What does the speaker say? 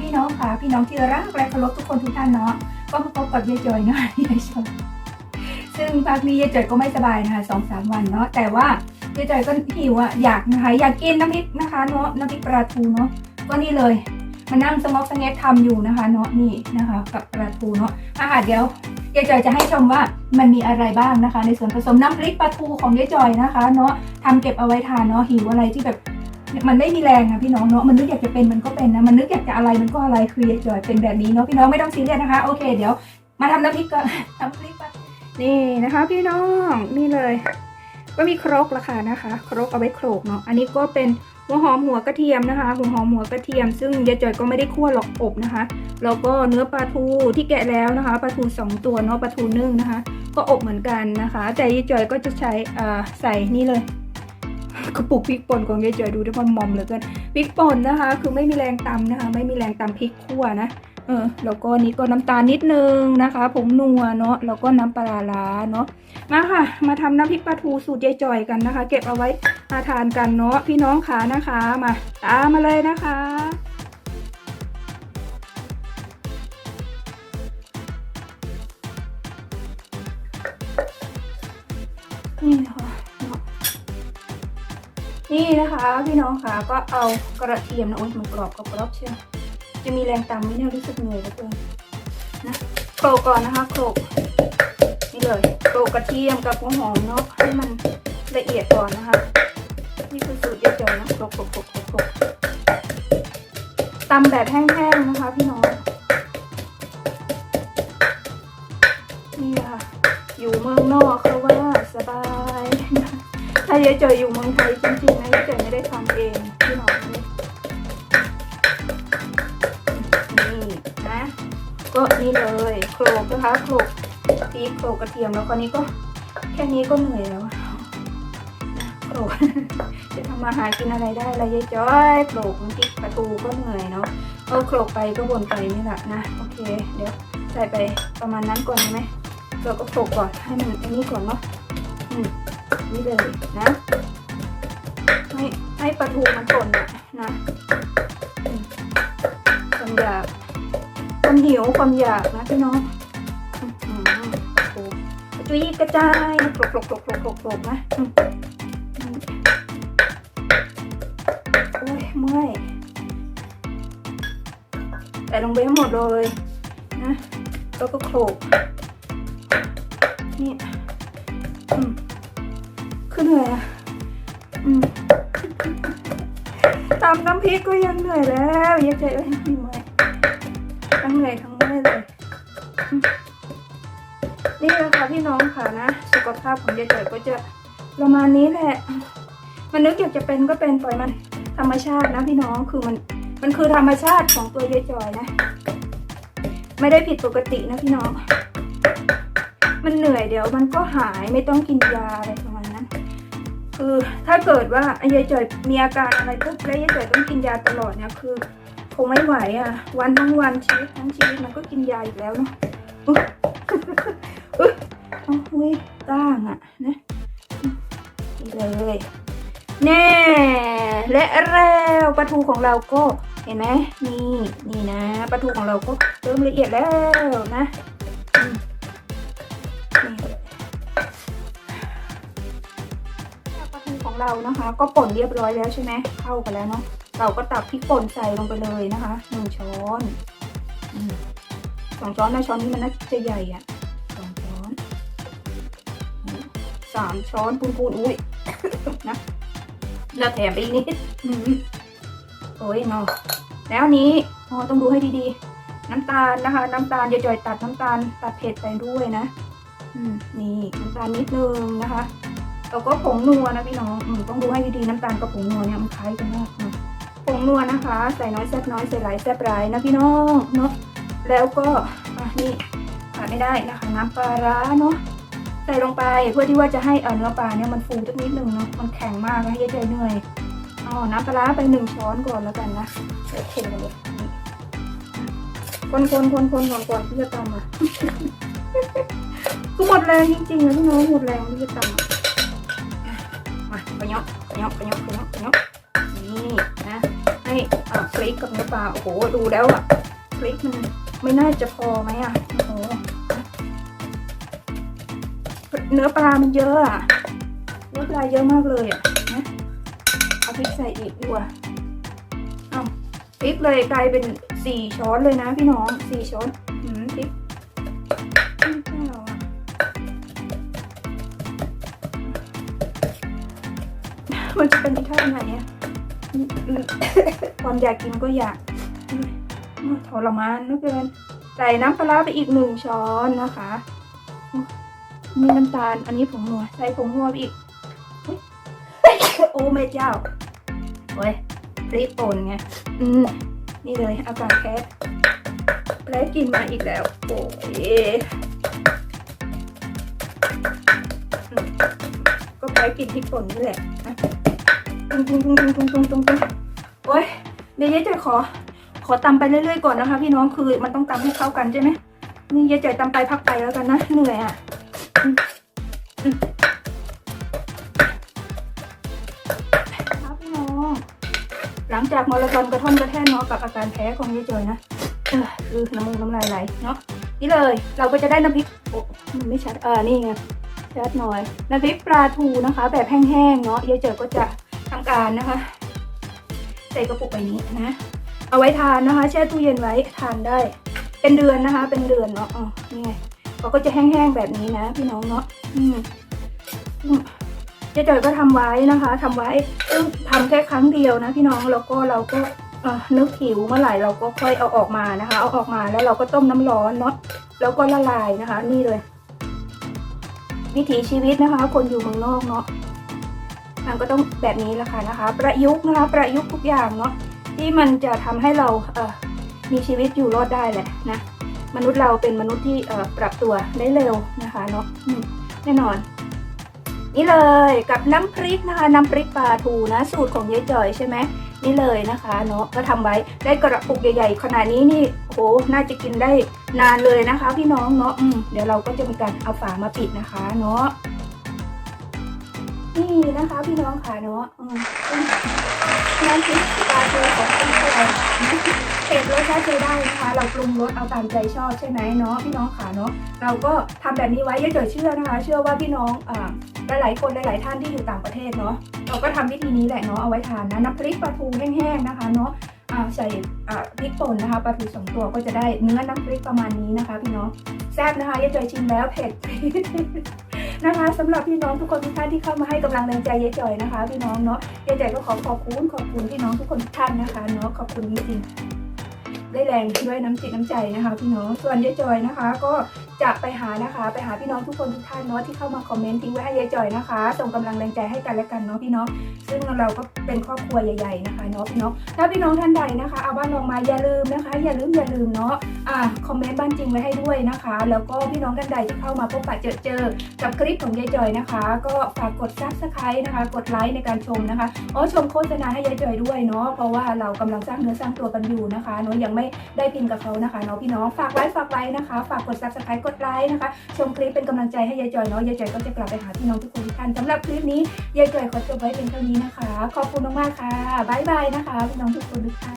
พี่น้องค่ะพี่น้องที่รักและเคารพทุกคนทุกท่านเนาะก็มาพบกับยายจอยนะยายจอยซึ่งพักนี้ยายจอยก็ไม่สบายนะคะสองสามวันเนาะแต่ว่ายายจอยก็หิวอะอยากนะคะอยากกินน้ำพริกนะคะเนาะน้ำพริกปลาทูเนาะก็นี่เลยมานั่งสมอกสเง็ทำอยู่นะคะเนาะนี่นะคะ กับปลาทูเนาะอาหารเดี๋ยวยายจอยจะให้ชมว่ามันมีอะไรบ้างนะคะ ในส่วนผสมน้ำพริกปลาทูของยายจอยนะคะ เนาะทำเก็บเอาไว้ทานเนาะหิวอะไรที่แบบ มันไม่มีแรงนะพี่น้องเนาะมันนึกอยากจะเป็นมันก็เป็นนะมันนึกอยากจะอะไรมันก็อะไรคือจอยเป็นแบบนี้เนาะพี่น้องไม่ต้องซีเรียสนะคะโอเคเดี๋ยวมาทำน้ำพริกก่อนทำพริกก่อนนี่นะคะ พี่น้องนี่เลย ก็มีครกละค่ะนะคะ ครกเอาไว้โขลกเนาะอันนี้ก็เป็นหัวหอมหัวกระเทียมนะคะหัวหอมหัวกระเทียม ซึ่งยายจอยก็ไม่ได้คั่วหรอกอบนะคะแล้วก็เนื้อปลาทูที่แกะแล้วนะคะปลาทูสองตัวเนาะปลาทูนึ่งนะคะ ก็อบเหมือนกันนะคะแต่ยายจอยก็จะใช้อ่าใส่นี่เลย กระปุกพริกป่นของยายจอยดูได้พอมอมเหลือเกินพริกป่นนะคะ คือไม่มีแรงตำนะคะ ไม่มีแรงตำพริกคั่วนะเออแล้วก็นี่ก็น้ำตาลนิดนึงนะคะผงนัวเนาะแล้วก็น้ำปลาร้าเนาะมาค่ะ มาทำน้ำพริกปลาทูสูตรยายจอยกันนะคะ เก็บเอาไว้มาทานกันเนาะพี่น้องขานะคะมาตามมาเลยนะคะนี่คะเนาะ นี่นะคะพี่น้องคะก็เอากระเทียมนะโอ้ยมันกรอบกรอบกรอบเชียวจะมีแรงตำไม่เนี่ยรู้สึกเหนื่อยเหลือเกินนะโขลกก่อนนะคะโขลกนี่เลยโขลกกระเทียมกับหัวหอมเนาะให้มันละเอียดก่อนนะคะ นี่คือสูตรเยอะๆนะโขลกโขลกโขลกโขลกโขลกตำแบบแห้งๆนะคะพี่น้องนี่ค่ะอยู่เมืองนอก ถ้ายายเจยอยู่เมืองไทยจริงๆนะยายเจยไม่ได้ทำเองพี่น้องนี่นี่นะก็นี่เลยโขลกนะคะโขลกพริกโขลกกระเทียมแล้วคราวนี้ก็แค่นี้ก็เหนื่อยแล้วโขลกจะทำมาหากินอะไรได้ละยายจ้อยโขลกน้ำพริกปลาทูก็เหนื่อยเนาะเออโขลกไปก็วนไปนี่แหละนะโอเค เดี๋ยวใส่ไปประมาณนั้นก่อนได้ไหมเราก็โขลกก่อนให้มันอันนี้ก่อนเนาะ นี่เลยนะ ให้ให้ปลาทูมันป่นอะนะความอยากความหิวความอยากนะพี่น้องจุยกระจายกรกกรกกรกกรกกรกกรกนะโอ้ยเมื่อยแต่ลงไปให้หมดเลยนะแล้วก็โขลกนี่ คือเหนื่อยอะอืมตำน้ำพริกก็ยังเหนื่อยแล้วยังใจเอ้ยไม่ไหวทั้งเหนื่อยทั้งเมื่อยเลย นี่แหละค่ะพี่น้องค่ะนะ สุขภาพของยายเจ๋ยก็จะประมาณนี้แหละ มันนึกอยากจะเป็นก็เป็นปล่อยมัน ธรรมชาตินะพี่น้องคือมันมันคือธรรมชาติของตัวยายจอยนะ ไม่ได้ผิดปกตินะพี่น้อง มันเหนื่อยเดี๋ยวมันก็หายไม่ต้องกินยาอะไคือถ้าเกิดว่ายายจ่อยมีอาการอะไรปุ๊บแล้วยายจ่อยต้องกินยาตลอดเนี่ยคือคงไม่ไหวอะ วันทั้งวันชีวิตทั้งชีวิตมันก็กินยาอีกแล้วเนาะอุ๊ยอุ๊ยเอาเว้ยก้างอะนะนี่เลยแน่และแล้วปลาทูของเราก็เห็นไหมนี่นี่นะปลาทูของเราก็เริ่มละเอียดแล้วนะ เรานะคะ ก็ป่นเรียบร้อยแล้วใช่ไหมเข้ากันแล้วเนาะเราก็ตักพริกป่นใส่ลงไปเลยนะคะหนึ่งช้อนอสองช้อนนะช้อนนี้มันน่าจะใหญ่อะสองช้อนสามช้อนปูนปูนอุ้ยนะแล้วแถมไปอีกนิดโอ้ยเนาะแล้วนี้อ๋อต้องดูให้ดีๆ น้ำตาลนะคะ น้ำตาลอย่าจ่อยตัดน้ำตาลตัดเผ็ดไปด้วยนะอืมนี่น้ำตาลนิดนึงนะคะ แล้วก็ผงนัวนะพี่น้องอืมต้องดูให้ดีๆน้ำตาลกับผงนัวเนี่ยมันคล้ายกันมากนะผงนัวนะคะ ใส่น้อยแซ่บน้อยใส่หลายแซ่บหลายนะพี่น้องเนาะแล้วก็อะนี่ขาดไม่ได้นะคะ น้ำปลาร้าเนาะใส่ลงไปเพื่อที่ว่าจะให้เออเนื้อปลาเนี่ยมันฟูสักนิดนึงเนาะมันแข็งมากนะเยอะใจเหนื่อยอ๋อน้ำปลาร้าไปหนึ่งช้อนก่อนแล้วกันนะเดี๋ยวเทลยนี่คนคนคนคนก่อนก่อนที่จะตำอะคือหมดแรงจริงๆนะพี่น้องหมดแรงที่จะตำ อะมาขยอกขยอกขยอกขยอกขยอกนี่นะให้ให้อ่าพริกกับเนื้อปลาโอ้โหดูแล้วอะพริกมันไม่น่าจะพอไหมอะโอ้โหเนื้อปลามันเยอะอะเนื้อปลาเยอะมากเลยอะนะเอาพริกใส่อีกดีกว่าเอาพริกเลยกลายเป็นสี่ช้อนเลยนะพี่น้องสี่ช้อน มันจะเป็นที่ท่าไหนอะอืมอืมความอยากกินก็อยากอืมอืมทรมานเหลือเกินใส่น้ำปลาไปอีกหนึ่งช้อนนะคะนี่น้ำตาล อันนี้ผงนัวใส่ผงนัวไปอีก โอ้แม่เจ้าโอ้ยพริกป่นไง อืม นี่เลยอากาศแค่แพ้กินมาอีกแล้ว โอ้ยก็แพ้กินพริกป่นนี่แหละนะ ตุ้งตุ้งตุ้งตุ้งตุ้งตุ้งตุ้งตุ้งโอ้ยเดี๋ยวยายจ่อยขอ ขอตำไปเรื่อยๆก่อนนะคะ พี่น้องคือมันต้องตำให้เข้ากันใช่ไหมนี่ยายจ่อยตำไปพักไปแล้วกันนะเหนื่อยอะครับพี่น้องหลังจากมรดกกระท่อนกระแท่นเนาะกับอาการแพ้ของยายจ่อยนะเออคือน้ำมูกน้ำลายไหลเนาะนี่เลยเราก็จะได้น้ำพริกโอ้มันไม่ชัดเออนี่ไงชัดหน่อยน้ำพริกปลาทูนะคะ แบบแห้งๆเนาะเยายจ่อก็จะ ทำการนะคะ ใส่กระปุกใบนี้นะ เอาไว้ทานนะคะ แช่ตู้เย็นไว้ทานได้ เป็นเดือนนะคะ เป็นเดือนเนาะอ๋อนี่ไงเขาก็จะแห้งๆแบบนี้นะ พี่น้องเนาะอืมเจ๊จ่อยก็ทำไว้นะคะทำไว้ซึ่งทำแค่ครั้งเดียวนะ พี่น้องแล้วก็เราก็เอ่อนึกหิวเมื่อไหร่เราก็ค่อยเอาออกมานะคะ เอาออกมาแล้วเราก็ต้มน้ำร้อนเนาะแล้วก็ละลายนะคะ นี่เลย วิถีชีวิตนะคะ คนอยู่เมืองนอกเนาะ มันก็ต้องแบบนี้แหละค่ะนะคะ ประยุกต์นะคะประยุกต์ทุกอย่างเนาะที่มันจะทำให้เราเอ่อมีชีวิตอยู่รอดได้แหละนะมนุษย์เราเป็นมนุษย์ที่เอ่อปรับตัวได้เร็วนะคะเนาะแน่นอน นี่เลยกับน้ำพริกนะคะ น้ำพริกปลาทูนะสูตรของยายจ่อยใช่ไหมนี่เลยนะคะเนาะก็ทำไว้ได้กระปุกใหญ่ๆขนาดนี้นี่โอ้โหน่าจะกินได้นานเลยนะคะ พี่น้องเนาะเดี๋ยวเราก็จะมีการเอาฝามาปิดนะคะ เนาะ นี่นะคะพี่น้องค่ะเนาะอืมน้ำพริกปลาทูของคุณพ่เผ็ดรสชาติใช้ได้นะคะ เราปรุงรสเอาตามใจชอบใช่ไหมเนาะพี่น้องค่ะเนาะเราก็ทำแบบนี้ไว้อย่าเกิดเชื่อนะคะ เชื่อว่าพี่น้องอ่าหลายๆคนหลายๆท่านที่อยู่ต่างประเทศเนาะเราก็ทำวิธีนี้แหละเนาะเอาไว้ทานนะน้ำพริกปลาทูแห้งๆนะคะเนาะใส่พริกป่นนะคะปลาทูสองตัวก็จะได้เนื้อน้ำพริกประมาณนี้นะคะ พี่น้องแซ่บนะคะยายจอยชิมแล้วเผ็ด นะคะสำหรับพี่น้องทุกคนทุกท่านที่เข้ามาให้กำลังแรงใจยายจอยนะคะ พี่น้องเนาะยายจอยก็ขอขอบคุณขอบคุณพี่น้องทุกคนทุกท่านนะคะเนาะขอบคุณจริงๆได้แรงด้วยน้ำจิตน้ำใจนะคะ พี่น้องส่วนยายจอยนะคะ ก็ จะไปหานะคะ ไปหาพี่น้องทุกคนทุกท่านเนาะที่เข้ามาคอมเมนต์ทิ้งไว้ให้ยายจ่อยนะคะส่งกำลังแรงใจให้กันและกันเนาะพี่น้องซึ่งเราก็เป็นครอบครัวใหญ่ๆนะคะเนาะพี่น้องถ้าพี่น้องท่านใดนะคะเอาบ้านลงมาอย่าลืมนะคะ อย่าลืมอย่าลืมเนาะอ่าคอมเมนต์บ้านจริงไว้ให้ด้วยนะคะ แล้วก็พี่น้องท่านใดที่เข้ามาพบปะเจอเจอกับคลิปของยายจอยนะคะ ก็ฝากกดซับสไครต์นะคะ กดไลค์ในการชมนะคะอ๋อชมโฆษณาให้ยายจอยด้วยเนาะเพราะว่าเรากำลังสร้างเนื้อสร้างตัวกันอยู่นะคะเนาะยังไม่ได้พิมพ์กับเขานะคะเนาะพี่น้องฝากไลค์ฝากไลค์นะคะ ฝากกดซับสไครต์กดไลค์นะคะ ชมคลิปเป็นกำลังใจให้ยายจอยเนาะยายจอยก็จะกลับไปหาพี่น้องทุกคนทุกท่านสำหรับคลิปนี้ยายจอยขอจบไว้เป็นเท่านี้นะคะ ขอบคุณมากๆค่ะบ๊ายบายนะคะ พี่น้องทุกคนทุกท่าน